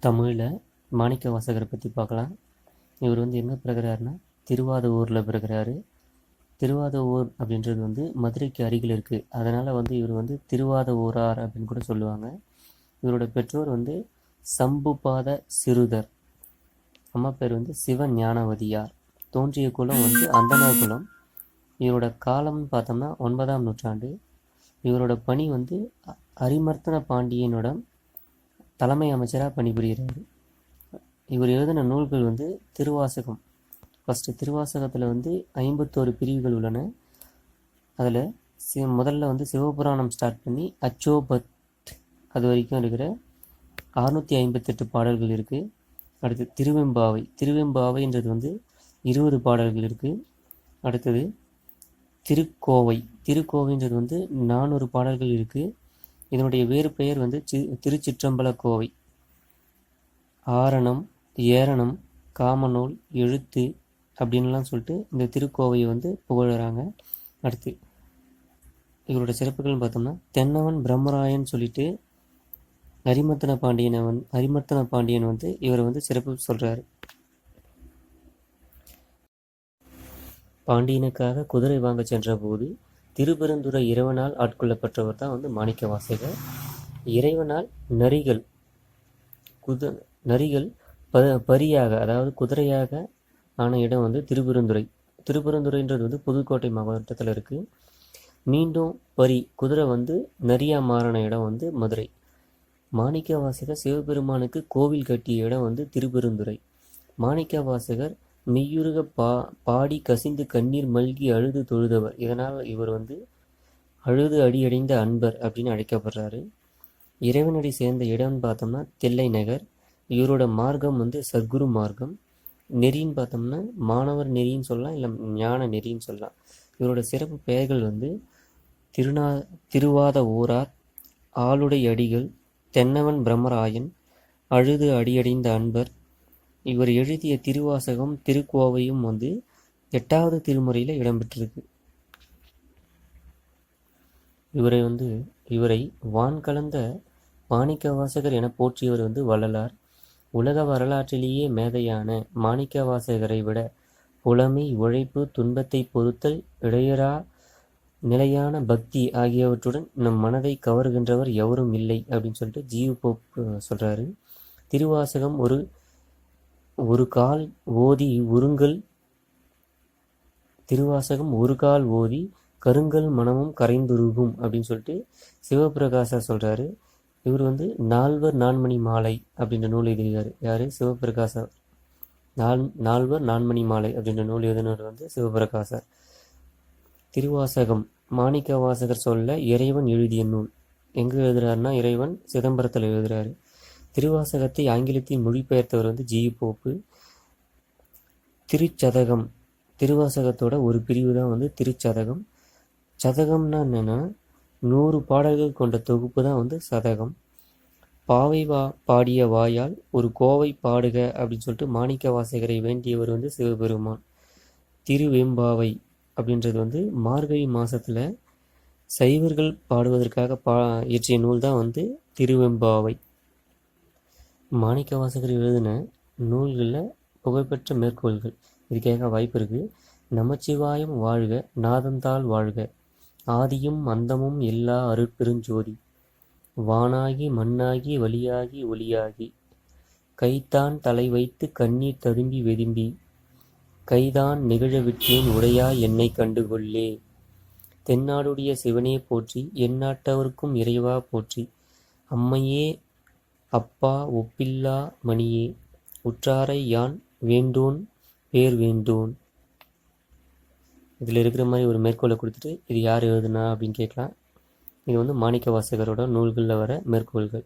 தமிழில் மாணிக்க வாசகரை பற்றி பார்க்கலாம். இவர் வந்து என்ன பிறகுறாருன்னா திருவாதூரில் பிறகுறாரு. திருவாதவூர் அப்படின்றது வந்து மதுரைக்கு அருகில் இருக்குது அதனால் வந்து இவர் வந்து திருவாத ஊரார் அப்படின்னு கூட சொல்லுவாங்க. இவரோட பெற்றோர் வந்து சம்புபாத சிறுதர். அம்மா பேர் வந்து சிவ ஞானவதியார் தோன்றிய குலம் வந்து அந்தனா குலம். இவரோட காலம்னு பார்த்தோம்னா ஒன்பதாம் நூற்றாண்டு. இவரோட பணி வந்து அ- அரிமர்த்தன பாண்டியனோட தலைமை அமைச்சராக பணிபுரிகிறார். இவர் எழுதின நூல்கள் வந்து திருவாசகம். ஃபஸ்ட்டு திருவாசகத்தில் வந்து ஐம்பத்தோரு பிரிவுகள் உள்ளன. அதில் சி முதல்ல வந்து சிவபுராணம் ஸ்டார்ட் பண்ணி அச்சோபத் அது வரைக்கும் இருக்கிற அறுநூற்றி ஐம்பத்தெட்டு பாடல்கள் இருக்குது அடுத்து திருவெம்பாவை திருவெம்பாவைன்றது வந்து இருபது பாடல்கள் இருக்குது அடுத்தது திருக்கோவை திருக்கோவைன்றது வந்து நானூறு பாடல்கள் இருக்குது இதனுடைய வேறு பெயர் வந்து சி திருச்சிற்றம்பல கோவை ஆரணம் ஏரணம் காமநூல் எழுத்து அப்படின்லாம் சொல்லிட்டு இந்த திருக்கோவையை வந்து புகழுறாங்க. அடுத்து இவரோட சிறப்புகள்னு பார்த்தோம்னா தென்னவன் பிரம்மராயன் சொல்லிட்டு ஹரிமர்த்தன பாண்டியனை வந் ஹரிமர்த்தன பாண்டியன் வந்து இவரை வந்து சிறப்பு சொல்கிறாரு பாண்டியனுக்காக குதிரை வாங்க சென்றபோது திருப்பெருந்துறை இறைவனால் ஆட்கொள்ளப்பட்டவர் தான் வந்து மாணிக்க வாசகர் இறைவனால் நரிகள் குத நரிகள் ப பரியாக அதாவது குதிரையாக ஆன இடம் வந்து திருப்பெருந்துறை. திருப்பெருந்துறைன்றது வந்து புதுக்கோட்டை மாவட்டத்தில் இருக்குது மீண்டும் பரி குதிரை வந்து நரியா மாறின இடம் வந்து மதுரை. மாணிக்க வாசகர் சிவபெருமானுக்கு கோவில் கட்டிய இடம் வந்து திருப்பெருந்துறை. மாணிக்க வாசகர் மெய்யுருக பா பாடி கசிந்து கண்ணீர் மல்கி அழுது தொழுதவர். இதனால் இவர் வந்து அழுது அடியடைந்த அன்பர் அப்படின்னு அழைக்கப்படுறாரு. இறைவனடி சேர்ந்த இடம்னு பார்த்தோம்னா தில்லை நகர். இவரோட மார்க்கம் வந்து சத்குரு மார்க்கம். நெறின்னு பார்த்தோம்னா மாணவர் நெறின்னு சொல்லலாம் இல்லை ஞான நெறின்னு சொல்லலாம். இவரோட சிறப்பு பெயர்கள் வந்து திருநா திருவாத ஊரார் ஆளுடை அடிகள் தென்னவன் பிரம்மராயன் அழுது அடியடைந்த அன்பர் இவர் எழுதிய திருவாசகம் திருக்கோவையும் வந்து எட்டாவது திருமுறையில் இடம்பெற்றிருக்கு. இவரை வந்து இவரை வான் கலந்த மாணிக்க வாசகர் என போற்றியவர் வந்து வள்ளலார். உலக வரலாற்றிலேயே மேதையான மாணிக்க வாசகரை விட புலமை உழைப்பு துன்பத்தை பொறுத்தல் இடையரா நிலையான பக்தி ஆகியவற்றுடன் நம் மனதை கவருகின்றவர் எவரும் இல்லை அப்படின்னு சொல்லிட்டு ஜீவ் போப் சொல்கிறாரு திருவாசகம் ஒரு ஒரு கால் ஓதி உருங்கல் திருவாசகம் ஒரு கால் ஓதி கருங்கல் மனமும் கரைந்துருகும் அப்படின்னு சொல்லிட்டு சிவபிரகாசர் சொல்கிறாரு இவர் வந்து நால்வர் நான்மணி மாலை அப்படின்ற நூல் எழுதியிருக்காரு. யார்? சிவபிரகாசர் நால் நால்வர் நான்மணி மாலை அப்படின்ற நூல் எழுதினவர் வந்து சிவபிரகாசர் திருவாசகம் மாணிக்க வாசகர் சொல்ல இறைவன் எழுதிய நூல். எங்கே எழுதுறாருன்னா இறைவன் சிதம்பரத்தில் எழுதுறாரு. திருவாசகத்தை ஆங்கிலத்தில் மொழிபெயர்த்தவர் வந்து ஜி. போப்பு. திருச்சதகம். திருவாசகத்தோட ஒரு பிரிவு தான் வந்து திருச்சதகம். சதகம்னா என்னென்னா நூறு பாடல்கள் கொண்ட தொகுப்பு தான் வந்து சதகம். பாவை வா பாடிய வாயால் ஒரு கோவை பாடுக அப்படின்னு சொல்லிட்டு மாணிக்க வாசகரை வேண்டியவர் வந்து சிவபெருமான். திருவெம்பாவை அப்படின்றது வந்து மார்கழி மாதத்தில் சைவர்கள் பாடுவதற்காக பா இயற்றிய நூல் தான் வந்து திருவெம்பாவை. மாணிக்க வாசகர் எழுதின நூல்களில் புகழ்பெற்ற மேற்கோள்கள். இதுக்காக வாய்ப்பு இருக்குது நமச்சிவாயம் வாழ்க நாதந்தாள் வாழ்க. ஆதியும் அந்தமும் எல்லா அருட்பெருஞ்சோதி. வானாகி மண்ணாகி வழியாகி ஒளியாகி கைத்தான் தலை வைத்து கண்ணீர் ததும்பி வெதும்பி. கைதான் நிகழ விட்டேன் உடையா என்னை கண்டுகொள்ளே. தென்னாடுடைய சிவனே போற்றி எந்நாட்டவருக்கும் இறைவா போற்றி. அம்மையே அப்பா ஒப்பில்லா மணியே உற்றாரை யான் வேண்டோன் பேர் வேண்டோன்? இதில் இருக்கிற மாதிரி ஒரு மேற்கோளை கொடுத்துட்டு இது யார் எழுதுனா அப்படின்னு கேட்கலாம். இது வந்து மாணிக்க வாசகரோட நூல்களில் வர மேற்கோள்கள்.